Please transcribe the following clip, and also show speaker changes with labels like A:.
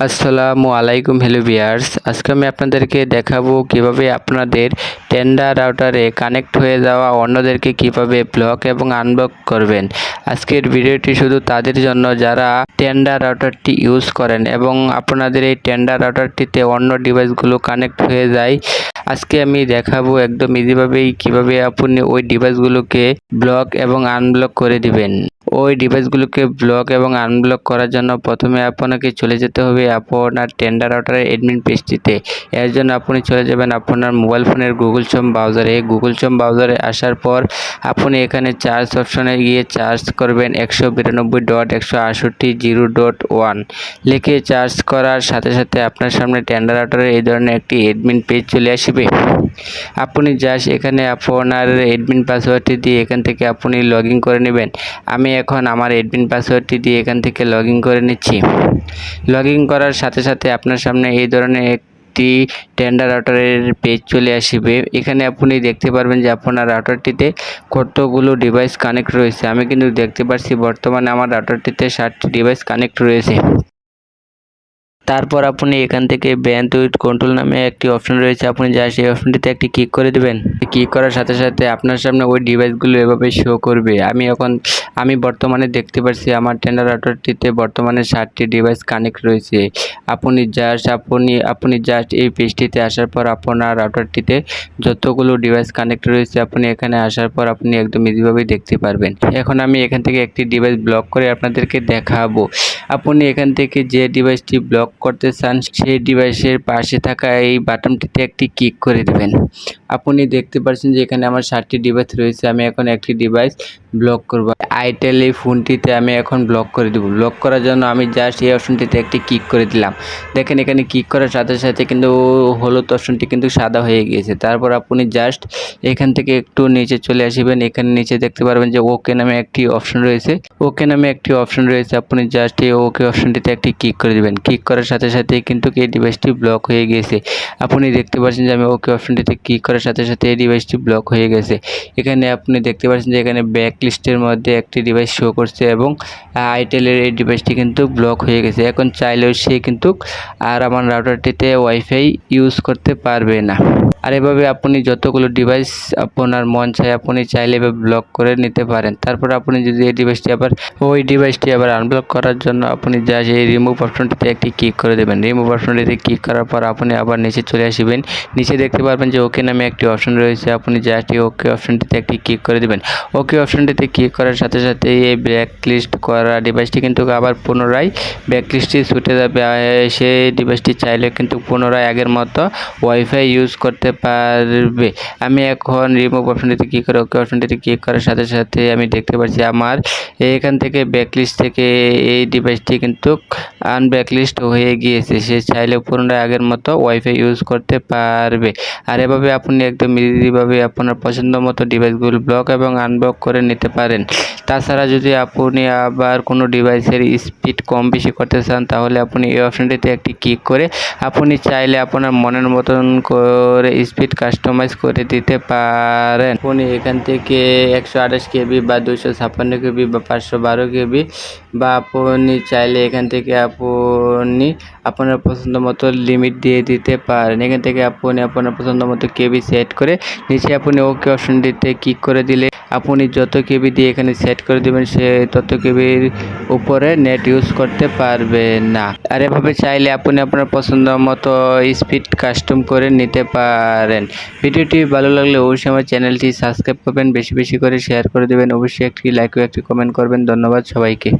A: আসসালামু আলাইকুম hello viewers আজকে আমি আপনাদেরকে দেখাবো কীভাবে আপনাদের টেন্ডার রাউটারে কানেক্ট হয়ে যাওয়া অন্যদেরকে কীভাবে ব্লক এবং আনব্লক করবেন। আজকের ভিডিওটি শুধু তাদের জন্য, যারা টেন্ডার রাউটারটি ইউজ করেন এবং আপনাদের এই টেন্ডার রাউটারটিতে অন্য ডিভাইসগুলো কানেক্ট হয়ে যায়, আজকে আমি দেখাবো একদম ইজিভাবেই কীভাবে আপনি ওই ডিভাইসগুলোকে ব্লক এবং আনব্লক করে দিবেন। ওই ডিভাইসগুলোকে ব্লক এবং আনব্লক করার জন্য প্রথমে আপনাকে চলে যেতে হবে আপনার টেন্ডার রাউটারের এডমিন পেজটিতে। এর জন্য আপনি চলে যাবেন আপনার মোবাইল ফোনের গুগল চম ব্রাউজারে। গুগল চম ব্রাউজারে আসার পর আপনি এখানে চার্জ অপশনে গিয়ে চার্জ করবেন একশো বিরানব্বই ডট একশো আটষট্টি জিরো ডট ওয়ান। লিখে চার্জ করার সাথে সাথে আপনার সামনে টেন্ডার রাউটারের এই ধরনের একটি এডমিন পেজ চলে আসবে। আপনি জাস্ট এখানে আপনার এডমিন পাসওয়ার্ডটি দিয়ে এখান থেকে আপনি লগ করে নেবেন। আমি এখন আমার এডমিন পাসওয়ার্ডটি দিয়ে এখান থেকে লগ করে নিচ্ছি। লগ করার সাথে সাথে আপনার সামনে এই ধরনের একটি টেন্ডার রাউটারের পেজ চলে আসবে। এখানে আপনি দেখতে পারবেন যে আপনার রাউটারটিতে কতগুলো ডিভাইস কানেক্ট রয়েছে। আমি কিন্তু দেখতে পাচ্ছি বর্তমানে আমার রাউটারটিতে ষাটটি ডিভাইস কানেক্ট রয়েছে। তারপর আপনি এখান থেকে ব্যান্ড উইথ কন্ট্রোল নামে একটি অপশন রয়েছে। আপনি যা সেই অপশনটিতে একটি ক্লিক করে দেবেন। ক্লিক করার সাথে সাথে আপনার সামনে ওই ডিভাইসগুলো এভাবে শো করবে। আমি এখন, আমি বর্তমানে দেখতে পাচ্ছি আমার টেন্ডার রাউটারটিতে বর্তমানে ষাটটি ডিভাইস কানেক্ট রয়েছে। আপনি জাস্ট আপনি আপনি জাস্ট এই পেজটিতে আসার পর আপনার রাউটারটিতে যতগুলো ডিভাইস কানেক্ট রয়েছে, আপনি এখানে আসার পর আপনি একদম ইজিভাবেই দেখতে পারবেন। এখন আমি এখান থেকে একটি ডিভাইস ব্লক করে আপনাদেরকে দেখাবো। আপনি এখান থেকে যে ডিভাইসটি ব্লক করতে চান, সেই ডিভাইসের পাশে থাকা এই বাটনটিতে একটি ক্লিক করে দেবেন। আপনি দেখতে পাচ্ছেন যে এখানে আমার ষাটটি ডিভাইস রয়েছে, আমি এখন একটি ডিভাইস ব্লক করব। আইটেল এই ফোনটিতে আমি এখন ব্লক করে দেবো। ব্লক করার জন্য আমি জাস্ট এই অপশনটিতে একটি ক্লিক করে দিলাম। দেখেন এখানে ক্লিক করার সাথে সাথে কিন্তু হলুদ অপশনটি কিন্তু সাদা হয়ে গিয়েছে। তারপর আপনি জাস্ট এখান থেকে একটু নিচে চলে আসবেন। এখানে নিচে দেখতে পারবেন যে ওকে নামে একটি অপশন রয়েছে। ওকে নামে একটি অপশন রয়েছে। আপনি জাস্ট এই ওকে অপশনটিতে একটি ক্লিক করে দেবেন। ক্লিক করার সাথে সাথে কিন্তু এই ডিভাইসটি ব্লক হয়ে গিয়েছে আপনি দেখতে পাচ্ছেন যে আমি ওকে অপশনটিতে ক্লিক করার সাথে সাথে এই ডিভাইসটি ব্লক হয়ে গেছে। এখানে আপনি দেখতে পাচ্ছেন যে এখানে ব্যাক লিস্টের মধ্যে একটি ডিভাইস শো করছে এবং আইটেলের এই ডিভাইসটি কিন্তু ব্লক হয়ে গেছে। এখন চাইলেও সে কিন্তু আর আমার রাউটারটিতে ওয়াইফাই ইউজ করতে পারবে না। আর এভাবে আপনি যতগুলো ডিভাইস আপনার মন চায়, আপনি চাইলে এভাবে ব্লক করে নিতে পারেন। তারপর আপনি যদি এই ডিভাইসটি আবার, ওই ডিভাইসটি আবার আনব্লক করার জন্য আপনি যা এই রিমুভ অপশনটিতে একটি ক্লিক করে দেবেন। রিমুভ অপশনটিতে ক্লিক করার পর আপনি আবার নিচে চলে আসবেন। নিচে দেখতে পারবেন যে ওকে নামে একটি অপশন রয়েছে। আপনি জাস্ট এই ওকে অপশনটিতে একটি ক্লিক করে দেবেন। ওকে অপশনটিতে ক্লিক করার সাথে সাথে এই ব্ল্যাক লিস্ট করা ডিভাইসটি কিন্তু আবার পুনরায় ব্ল্যাক লিস্টটি ছুটে যাবে। সেই ডিভাইসটি চাইলে কিন্তু পুনরায় আগের মতো ওয়াইফাই ইউজ করতে পারবে। আমি এখন রিমুভ অপশনটিতে ক্লিক করে ওকে অপশনটিতে ক্লিক করার সাথে সাথে আমি দেখতে পাচ্ছি আমার এখান থেকে ব্যাকলিস্ট থেকে এই ডিভাইসটি কিন্তু আনব্যাকলিস্ট হয়ে গিয়েছে। সে চাইলে পুনরায় আগের মতো ওয়াইফাই ইউজ করতে পারবে। আর এভাবে আপনি একদম ইজিভাবে আপনার পছন্দ মতো ডিভাইসগুলো ব্লক এবং আনব্লক করে নিতে পারেন। তাছাড়া যদি আপনি আবার কোনো ডিভাইসের স্পিড কম বেশি করতে চান, তাহলে আপনি এই অপশনটিতে একটি ক্লিক করে আপনি চাইলে আপনার মনের মতন করে স্পিড কাস্টমাইজ করে দিতে পারেন। আপনি এখান থেকে একশো আঠাশ কেবি বা দুশো ছাপ্পান্ন কেবি বা পাঁচশো বারো কেবি বা আপনি চাইলে এখান থেকে আপনি আপনার পছন্দ মতো লিমিট দিয়ে দিতে পারেন। এখান থেকে আপনি আপনার পছন্দ মতো কেবি সেট করে নিচে আপনি ওকে অপশনটিতে ক্লিক করে দিলে আপনি যত কেবি দিয়ে এখানে সেট করে দেবেন, সে তত কেবির উপরে নেট ইউজ করতে পারবে না। আর এভাবে চাইলে আপনি আপনার পছন্দ মতো স্পিড কাস্টম করে নিতে পারেন। ভিডিওটি ভালো লাগলে অবশ্যই আমার চ্যানেলটি সাবস্ক্রাইব করবেন, বেশি বেশি করে শেয়ার করে দেবেন। অবশ্যই একটি লাইক ও একটি কমেন্ট করবেন। ধন্যবাদ সবাইকে।